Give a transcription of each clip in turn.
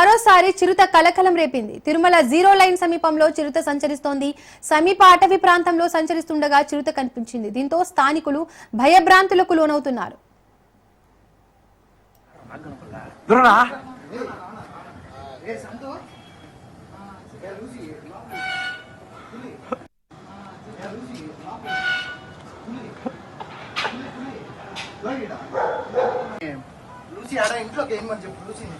మరోసారి చిరుత కలకలం రేపింది. తిరుమల జీరో లైన్ సమీపంలో చిరుత సంచరిస్తోంది. సమీప అటవీ ప్రాంతంలో సంచరిస్తుండగా చిరుత కనిపించింది. దీంతో స్థానికులు భయభ్రాంతులకు లోనవుతున్నారు. లూసీ ఆడ ఇంట్లోకి ఏమని చెప్పు లూసీని.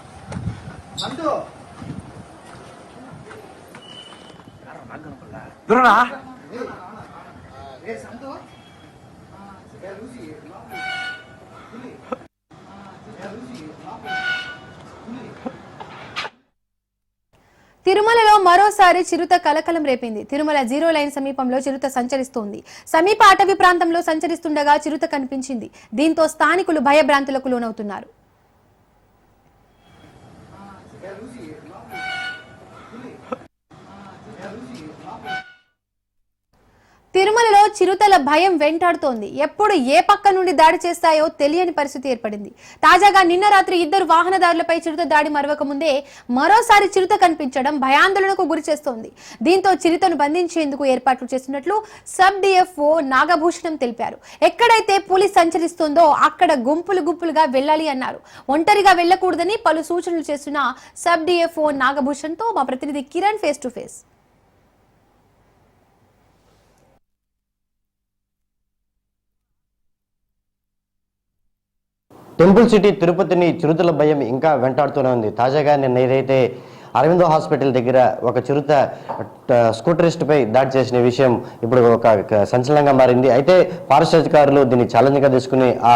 తిరుమలలో మరోసారి చిరుత కలకలం రేపింది. తిరుమల జీరో లైన్ సమీపంలో చిరుత సంచరిస్తోంది. సమీప అటవీ ప్రాంతంలో సంచరిస్తుండగా చిరుత కనిపించింది. దీంతో స్థానికులు భయభ్రాంతులకు లోనవుతున్నారు. తిరుమలలో చిరుతల భయం వెంటాడుతోంది. ఎప్పుడు ఏ పక్క నుండి దాడి చేస్తాయో తెలియని పరిస్థితి ఏర్పడింది. తాజాగా నిన్న రాత్రి ఇద్దరు వాహనదారులపై చిరుత దాడి మరవక ముందే మరోసారి చిరుత కనిపించడం భయాందోళనకు గురి చేస్తోంది. దీంతో చిరుతను బంధించేందుకు ఏర్పాట్లు చేస్తున్నట్లు సబ్ డిఎఫ్ఓ నాగభూషణం తెలిపారు. ఎక్కడైతే పులి సంచరిస్తోందో అక్కడ గుంపులు గుంపులుగా వెళ్ళాలి అన్నారు. ఒంటరిగా వెళ్ళకూడదని పలు సూచనలు చేస్తున్న సబ్ డిఎఫ్ఓ నాగభూషణ్తో మా ప్రతినిధి Kiran face to face temple city తిరుపతిని చిరుతల భయం ఇంకా వెంటాడుతూనే ఉంది. తాజాగా నిన్న ఏదైతే అరవిందో హాస్పిటల్ దగ్గర ఒక చిరుత ట- స్కూటరిస్ట్పై దాడి చేసిన విషయం ఇప్పుడు ఒక సంచలనంగా మారింది. అయితే ఫారెస్ట్ అధికారులు దీన్ని ఛాలెంజ్గా తీసుకుని ఆ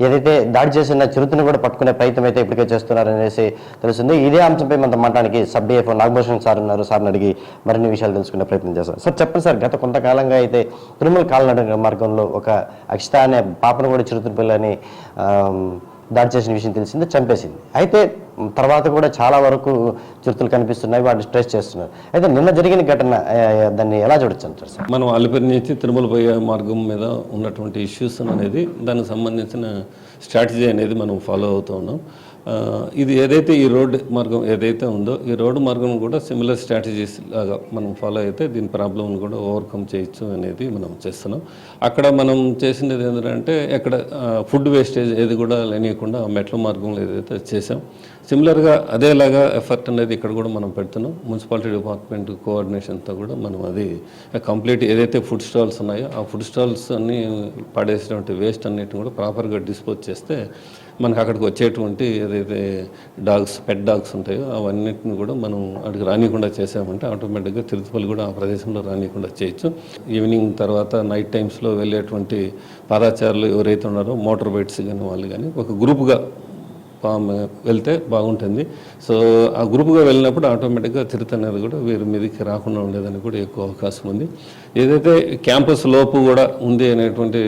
ఏదైతే దాడి చేసిన చిరుతను కూడా పట్టుకునే ప్రయత్నం అయితే ఇప్పటికే చేస్తున్నారనేసి తెలుస్తుంది. ఇదే అంశంపై మనం మాట్లాడానికి సబ్ డిఎఫ్ నాగభూషణ్ సార్ ఉన్నారు. సార్ని అడిగి మరిన్ని విషయాలు తెలుసుకునే ప్రయత్నం చేస్తారు. సార్ చెప్పండి సార్ గత కొంతకాలంగా అయితే తిరుమల కాలనడ మార్గంలో ఒక అక్షిత అనే పాపను కూడా చిరుత పిల్లని దాడి చేసిన విషయం తెలిసింది చంపేసింది. అయితే తర్వాత కూడా చాలా వరకు చిరుతలు కనిపిస్తున్నాయి వాటిని స్ట్రెస్ చేస్తున్నారు. అయితే నిన్న జరిగిన ఘటన దాన్ని ఎలా చూడొచ్చు అంటారు సార్? మనం అలిపిరి నుంచి తిరుమల పోయే మార్గం మీద ఉన్నటువంటి ఇష్యూస్ అనేది దానికి సంబంధించిన స్ట్రాటజీ అనేది మనం ఫాలో అవుతూ ఉన్నాం. ఇది ఏదైతే ఈ రోడ్డు మార్గం ఏదైతే ఉందో ఈ రోడ్డు మార్గం కూడా సిమిలర్ స్ట్రాటజీస్ లాగా మనం ఫాలో అయితే దీని ప్రాబ్లమ్ని కూడా ఓవర్కమ్ చేయొచ్చు అనేది మనం చేస్తున్నాం. అక్కడ మనం చేసినది ఏంటంటే ఎక్కడ ఫుడ్ వేస్టేజ్ ఏది కూడా లేనియకుండా మెట్ల మార్గంలో ఏదైతే చేసాం సిమిలర్గా అదేలాగా ఎఫర్ట్ అనేది ఇక్కడ కూడా మనం పెడుతున్నాం. మున్సిపాలిటీ డిపార్ట్మెంట్ కోఆర్డినేషన్తో కూడా మనం అది కంప్లీట్ ఏదైతే ఫుడ్ స్టాల్స్ ఉన్నాయో ఆ ఫుడ్ స్టాల్స్ అన్ని పడేసినటువంటి వేస్ట్ అన్నిటిని కూడా ప్రాపర్గా డిస్పోజ్ చేస్తే మనకు అక్కడికి వచ్చేటువంటి ఏదైతే డాగ్స్ పెట్ డాగ్స్ ఉంటాయో అవన్నిటిని కూడా మనం అక్కడికి రానియకుండా చేసామంటే ఆటోమేటిక్గా తిరుపతి కూడా ఆ ప్రదేశంలో రానియకుండా చేయొచ్చు. ఈవినింగ్ తర్వాత నైట్ టైమ్స్లో వెళ్ళేటువంటి పాదాచారులు ఎవరైతే ఉన్నారో మోటార్ బైట్స్ కానీ వాళ్ళు కానీ ఒక గ్రూప్గా ఫామ్ వెళ్తే బాగుంటుంది. సో ఆ గ్రూప్గా వెళ్ళినప్పుడు ఆటోమేటిక్గా తిరుత కూడా వీరి మీదకి రాకుండా ఉండేదని కూడా ఎక్కువ అవకాశం ఉంది. ఏదైతే క్యాంపస్ లోపు కూడా ఉంది అనేటువంటి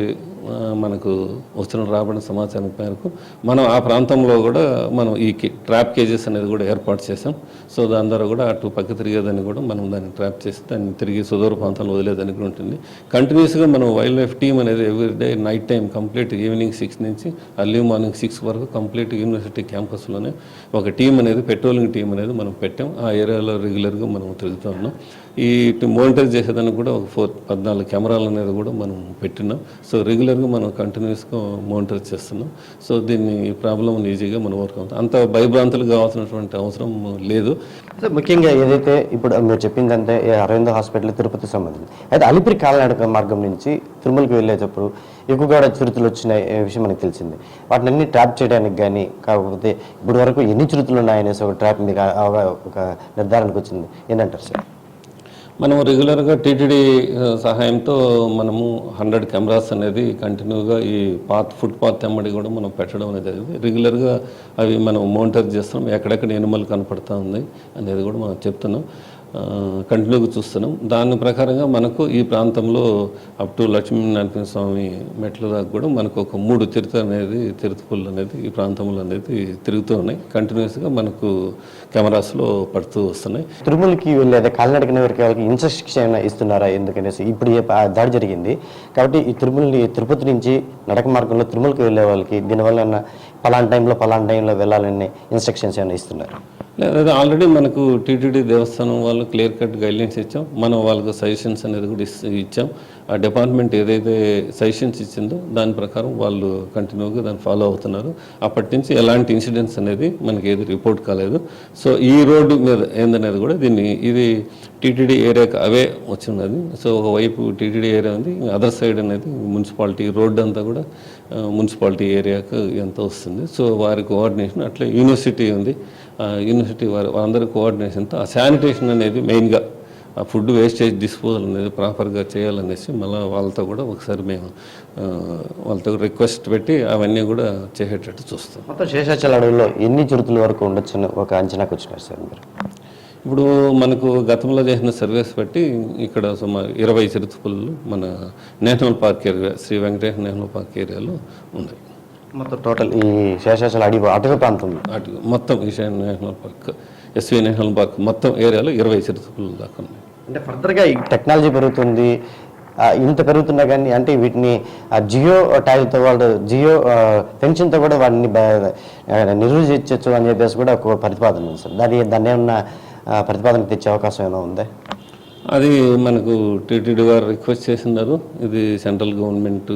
మనకు వస్తున్న రాబడిన సమాచారం మేరకు మనం ఆ ప్రాంతంలో కూడా మనం ఈ ట్రాప్ కేజెస్ అనేది కూడా ఏర్పాటు చేసాం సో దాని ద్వారా కూడా అటు పక్క తిరిగేదాన్ని కూడా మనం దాన్ని ట్రాప్ చేసి దాన్ని తిరిగి సుదూర ప్రాంతంలో వదిలేదానికి కూడా ఉంటుంది. కంటిన్యూస్గా మనం వైల్డ్ లైఫ్ టీమ్ అనేది every day night time complete evening six నుంచి అర్లీ మార్నింగ్ సిక్స్ వరకు కంప్లీట్ యూనివర్సిటీ క్యాంపస్లోనే ఒక టీం అనేది పెట్రోలింగ్ టీం అనేది మనం పెట్టాం. ఆ ఏరియాలో రెగ్యులర్గా మనం తిరుగుతూ ఉన్నాం. ఈ మానిటర్ చేసేదానికి కూడా ఒక ఫోర్ పద్నాలుగు కెమెరాలు అనేది కూడా మనం పెట్టినాం. సో రెగ్యులర్ రెగ్యులర్గా మనం కంటిన్యూస్గా మానిటర్ చేస్తున్నాం. సో దీన్ని ఈ ప్రాబ్లం ఈజీగా మనం వర్క్ అవుతాం అంత భయభ్రాంతులు కావాల్సినటువంటి అవసరం లేదు. సో ముఖ్యంగా ఏదైతే ఇప్పుడు మీరు చెప్పిందంటే అరవింద హాస్పిటల్ తిరుపతి సంబంధించి అయితే అలిపిరి కాలనాడక మార్గం నుంచి తిరుమలకి వెళ్ళేటప్పుడు ఎక్కువగా చిరుతులు చిరుతలు వచ్చిన విషయం మనకు తెలిసింది. వాటిని అన్ని ట్రాప్ చేయడానికి కానీ కాకపోతే ఇప్పుడు వరకు ఎన్ని చిరుతలు ఉన్నాయనేసి ఒక ట్రాప్ మీకు ఒక నిర్ధారణకు వచ్చింది. ఏంటంటారు సార్ మనము రెగ్యులర్గా టీటీడీ సహాయంతో మనము హండ్రెడ్ కెమెరాస్ అనేది కంటిన్యూగా ఈ పాత్ ఫుట్ పాత్ ఎమ్మడి కూడా మనం పెట్టడం అనేది జరిగింది. రెగ్యులర్గా అవి మనం మోనిటర్ చేస్తున్నాం. ఎక్కడెక్కడ ఎనిమల్ కనపడతా ఉంది అనేది కూడా మనం చెప్తున్నాం. కంటిన్యూగా చూస్తున్నాం. దాని ప్రకారంగా మనకు ఈ ప్రాంతంలో అప్ టు లక్ష్మీ స్వామి మెట్ల దాకా కూడా మనకు ఒక మూడు తిరుత అనేది తిరుతపుల్లు అనేది ఈ ప్రాంతంలో అనేది తిరుగుతూ ఉన్నాయి. కంటిన్యూస్గా మనకు కెమెరాస్లో పడుతూ వస్తున్నాయి. తిరుమలకి వెళ్ళేది కాలినడకన వరకు వాళ్ళకి ఇన్స్ట్రక్షన్ ఇస్తున్నారా ఎందుకనేసి ఇప్పుడు దాడి జరిగింది. కాబట్టి ఈ తిరుమలని తిరుపతి నుంచి నడక మార్గంలో తిరుమలకి వెళ్ళే వాళ్ళకి దీనివల్ల ఏమన్నా పలానా టైంలో పలానా టైంలో వెళ్ళాలని ఇన్స్ట్రక్షన్స్ ఏమైనా ఇస్తున్నారు? లేదా ఆల్రెడీ మనకు టీటీడీ దేవస్థానం వాళ్ళు క్లియర్ కట్ గైడ్లైన్స్ ఇచ్చాం. మనం వాళ్ళకు సజెషన్స్ అనేది కూడా ఇచ్చాం. ఆ డిపార్ట్మెంట్ ఏదైతే సజెషన్స్ ఇచ్చిందో దాని ప్రకారం వాళ్ళు కంటిన్యూగా దాన్ని ఫాలో అవుతున్నారు. అప్పటి నుంచి ఎలాంటి ఇన్సిడెంట్స్ అనేది మనకి ఏది రిపోర్ట్ కాలేదు. సో ఈ రోడ్డు మీద ఏందనేది కూడా దీన్ని ఇది టీటీడీ ఏరియాకి అవే వచ్చి సో ఒకవైపు టీటీడీ ఏరియా ఉంది అదర్ సైడ్ అనేది మున్సిపాలిటీ రోడ్డు అంతా కూడా మున్సిపాలిటీ ఏరియాకు ఎంత వస్తుంది. సో వారి కోఆర్డినేషన్ అట్లా యూనివర్సిటీ ఉంది. యూనివర్సిటీ వారి వారందరి కోఆర్డినేషన్తో ఆ శానిటేషన్ అనేది మెయిన్గా ఆ ఫుడ్ వేస్టేజ్ డిస్పోజల్ అనేది ప్రాపర్గా చేయాలనేసి మళ్ళీ వాళ్ళతో కూడా ఒకసారి మేము వాళ్ళతో రిక్వెస్ట్ పెట్టి అవన్నీ కూడా చేసేటట్టు చూస్తాం. మొత్తం శేషాచల అడవుల్లో ఎన్ని చిరుతల వరకు ఉండొచ్చని ఒక అంచనాకు వచ్చినారు సార్ మీరు? ఇప్పుడు మనకు గతంలో చేసిన సర్వేస్ బట్టి ఇక్కడ సుమారు ఇరవై చిరుతపుల్లు మన national park area Shri Venkateswara national park ఏరియాలో ఉన్నాయి. మొత్తం టోటల్ ఈ శేషాచల అడవి అటవీ ప్రాంతంలో అటు మొత్తం ఈశాన్య national park SV national park మొత్తం ఏరియాలో ఇరవై చిరుతపుల్లు దాకా ఉన్నాయి. అంటే ఫర్దర్గా ఈ టెక్నాలజీ పెరుగుతుంది. ఆ, ఇంత పెరుగుతున్నా కానీ అంటే వీటిని ఆ జియో టైల్తో వాళ్ళు జియో పెన్షన్తో కూడా వాటిని బ- ఆ, నిర్వహించవచ్చు అని చెప్పేసి కూడా ఒక ప్రతిపాదన ఉంది సార్. దాని దాన్ని ఏమన్నా ఆ, ప్రతిపాదన తెచ్చే అవకాశం ఏమైనా ఉందా? అది మనకు టీటీడీ వారు రిక్వెస్ట్ చేసినారు ఇది సెంట్రల్ గవర్నమెంట్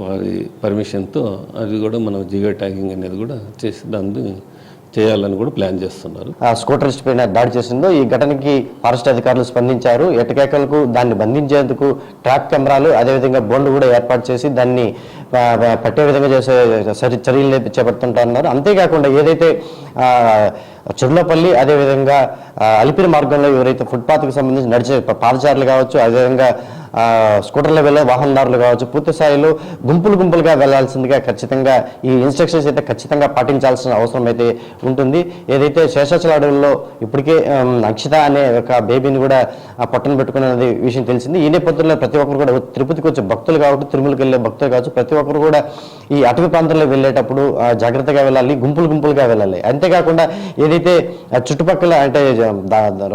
వారి పర్మిషన్తో అది కూడా మనం జియో ట్యాగింగ్ అనేది కూడా చేసి దాన్ని చేయాలని కూడా ప్లాన్ చేస్తున్నారు. ఆ స్కూటరిస్ట్ పైన దాడి చేసిందో ఈ ఘటనకి ఫారెస్ట్ అధికారులు స్పందించారు. ఎటకేకలకు దాన్ని బంధించేందుకు ట్రాక్ కెమెరాలు అదేవిధంగా బోన్లు కూడా ఏర్పాటు చేసి దాన్ని పట్టే విధంగా చేసే చర్యలు చేపడుతుంటున్నారు అంతేకాకుండా ఏదైతే ఆ, చెర్లపల్లి అదేవిధంగా అలిపిరి మార్గంలో ఎవరైతే ఫుట్పాత్కి సంబంధించి నడిచే పాదచారులు కావచ్చు అదేవిధంగా స్కూటర్లో వెళ్ళే వాహనదారులు కావచ్చు పూర్తి స్థాయిలో గుంపులు గుంపులుగా వెళ్ళాల్సిందిగా ఖచ్చితంగా ఈ ఇన్స్ట్రక్షన్స్ అయితే ఖచ్చితంగా పాటించాల్సిన అవసరం అయితే ఉంటుంది. ఏదైతే శేషాచల అడవుల్లో ఇప్పటికే అక్షిత అనే ఒక బేబీని కూడా ఆ పొట్టన పెట్టుకున్నది విషయం తెలిసింది. ఈ నేపథ్యంలో ప్రతి ఒక్కరు కూడా తిరుపతికి వచ్చే భక్తులు కాబట్టి తిరుమలకి వెళ్ళే భక్తులు కావచ్చు ప్రతి ఒక్కరు కూడా ఈ అటవీ ప్రాంతంలో వెళ్ళేటప్పుడు జాగ్రత్తగా వెళ్ళాలి గుంపులు గుంపులుగా వెళ్ళాలి. అంతేకాకుండా ఏదైతే చుట్టుపక్కల అంటే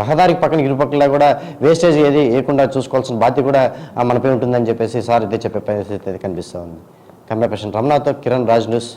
రహదారికి పక్కన ఇరుపక్కల కూడా వేస్టేజ్ ఏది వేయకుండా చూసుకోవాల్సిన బాధ్యత కూడా మనపై ఉంటుందని చెప్పేసి సార్ ఇదే చెప్పే పరిస్థితి అయితే కనిపిస్తూ ఉంది. Camera person Kiran Raj news.